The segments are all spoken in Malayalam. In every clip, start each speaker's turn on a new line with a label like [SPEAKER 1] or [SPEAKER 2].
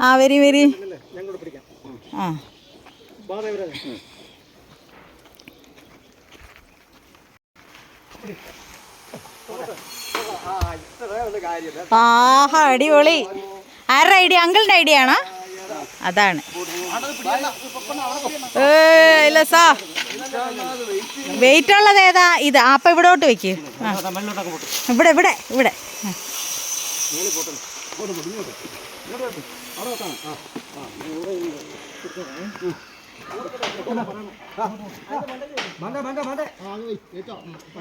[SPEAKER 1] ആ വരി വരി. ആ. ആഹാ അടിപൊളി. ആരുടെ ഐഡിയ? അങ്കിളിന്റെ ഐഡിയ ആണോ? അതാണ്. സാ വെയിറ്റ് ഉള്ളത് ഏതാ? ഇത് അപ്പൊ ഇവിടോട്ട് വെക്ക്. ഇവിടെ ഇവിടെ ഇവിടെ.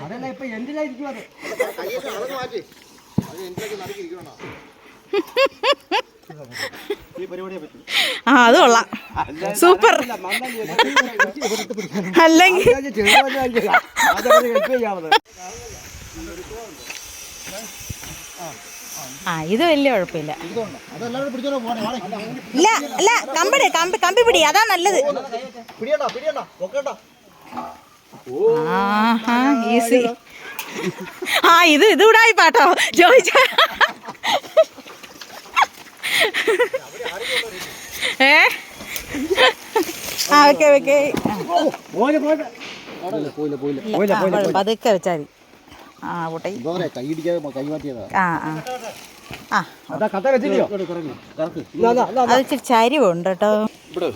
[SPEAKER 2] അതല്ല ഇപ്പൊ എന്തിനായിരിക്കും അത്
[SPEAKER 1] ആ അത് കൊള്ളാം. സൂപ്പർ. അല്ലെങ്കിൽ ആ ഇത് വലിയ കുഴപ്പമില്ല. ഇല്ല അല്ല കമ്പിടി കമ്പി കമ്പി പിടി അതാ നല്ലത്. ആഹാ ഈസി. ആ ഇത് ഇത് ഇവിടായി പാട്ടോ. ചോദിച്ച ഏ? ആ ഓക്കെ ഓക്കെ. പതുക്കെ വെച്ചാൽ ആ
[SPEAKER 2] മാറ്റിയതാ.
[SPEAKER 1] ആ ആ. ആ.
[SPEAKER 2] അതാ
[SPEAKER 1] ഇച്ചിരി ചരിവുണ്ട് കേട്ടോ.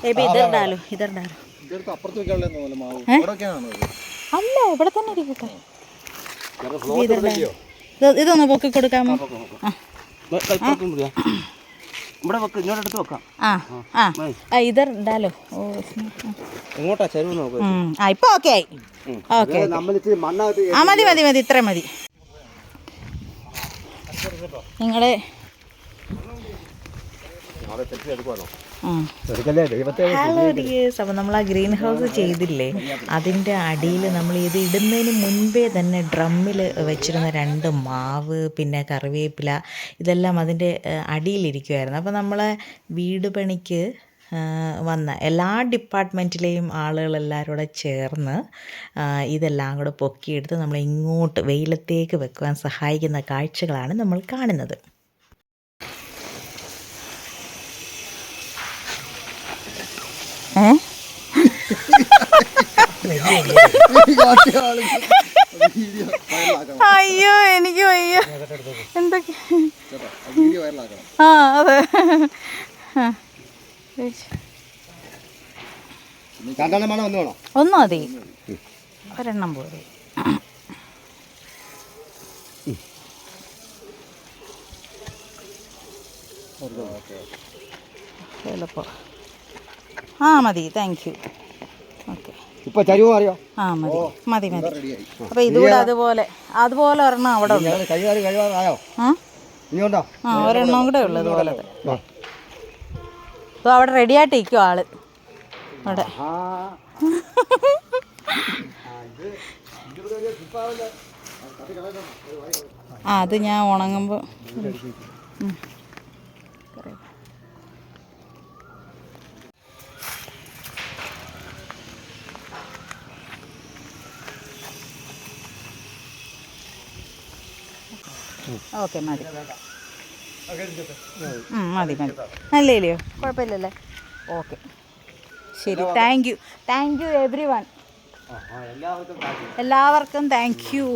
[SPEAKER 1] ഏബി ഇതറിടാലോ ഇതറിടാലോ
[SPEAKER 2] ഇതെടുത്ത് അപ്പുറത്ത് വെക്കാനുള്ള മാവ്.
[SPEAKER 1] ഏ?
[SPEAKER 2] ഇവിടെയൊക്കെയാണോ ഇത്?
[SPEAKER 1] അല്ല ഇവിടെ തന്നെ ഇരിക്കട്ടെ. ഇതൊന്ന് പൊക്കി കൊടുക്കാമോ ആ.
[SPEAKER 2] ഇവിടെ വെക്ക് ഇങ്ങോട്ട് എടുത്ത് വെക്കാം.
[SPEAKER 1] ആ ആ. ഇതറിടാലോ ഓ.
[SPEAKER 2] എങ്ങോട്ടാ ചെരുവ് നോക്ക്.
[SPEAKER 1] ആ ഇപ്പൊ ഓക്കെ ആയി. ഓക്കെ ആ മതി മതി മതി ഇത്ര മതി. നിങ്ങളെ ഹലോ ഡിയേഴ്സ് അപ്പോൾ നമ്മൾ ആ ഗ്രീൻ ഹൗസ് ചെയ്തില്ലേ? അതിന്റെ അടിയിൽ നമ്മൾ ഇത് ഇടുന്നതിന് മുൻപേ തന്നെ ഡ്രമ്മിൽ വെച്ചിരുന്ന രണ്ട് മാവ് പിന്നെ കറിവേപ്പില ഇതെല്ലാം അതിന്റെ അടിയിലിരിക്കുമായിരുന്നു അപ്പോൾ നമ്മളെ വീട് പണിക്ക് വന്ന എല്ലാ ഡിപ്പാർട്ട്മെന്റിലെയും ആളുകളെല്ലാവരും കൂടെ ചേർന്ന് ഇതെല്ലാം കൂടെ പൊക്കിയെടുത്ത് നമ്മൾ ഇങ്ങോട്ട് വെയിലത്തേക്ക് വെക്കുവാൻ സഹായിക്കുന്ന കാഴ്ചകളാണ് നമ്മൾ കാണുന്നത്. അയ്യോ എനിക്ക് വയ്യ. എന്തൊക്കെ? ആ അതെ.
[SPEAKER 2] ഒന്ന്
[SPEAKER 1] മതി ഒരെണ്ണം പോലെ എളുപ്പം. ആ മതി. താങ്ക് യു ഓക്കെ
[SPEAKER 2] ഇപ്പൊ ചരിവ് അറിയോ?
[SPEAKER 1] ആ മതി. മതി മതി.
[SPEAKER 2] അപ്പൊ
[SPEAKER 1] അപ്പോൾ ഇതുകൂടെ അതുപോലെ അതുപോലെ ഒരെണ്ണം അവിടെ ഉണ്ട്.
[SPEAKER 2] കൈകാരി കഴിവാറായോ?
[SPEAKER 1] ആ? ഒരെണ്ണം കൂടെ ഉള്ളു ഇതുപോലത്തെ. ഇപ്പോൾ അവിടെ റെഡി ആയിട്ട് ഇരിക്കും ആൾ. അവിടെ
[SPEAKER 2] ആ
[SPEAKER 1] ആ അത് ഞാൻ ഉണങ്ങുമ്പോൾ ഓക്കെ മതി. മതി മതി. അല്ലേലെയോ കുഴപ്പമില്ലല്ലേ? ഓക്കെ. ശരി thank you thank you everyone
[SPEAKER 2] എല്ലാവർക്കും
[SPEAKER 1] എല്ലാവർക്കും താങ്ക് യു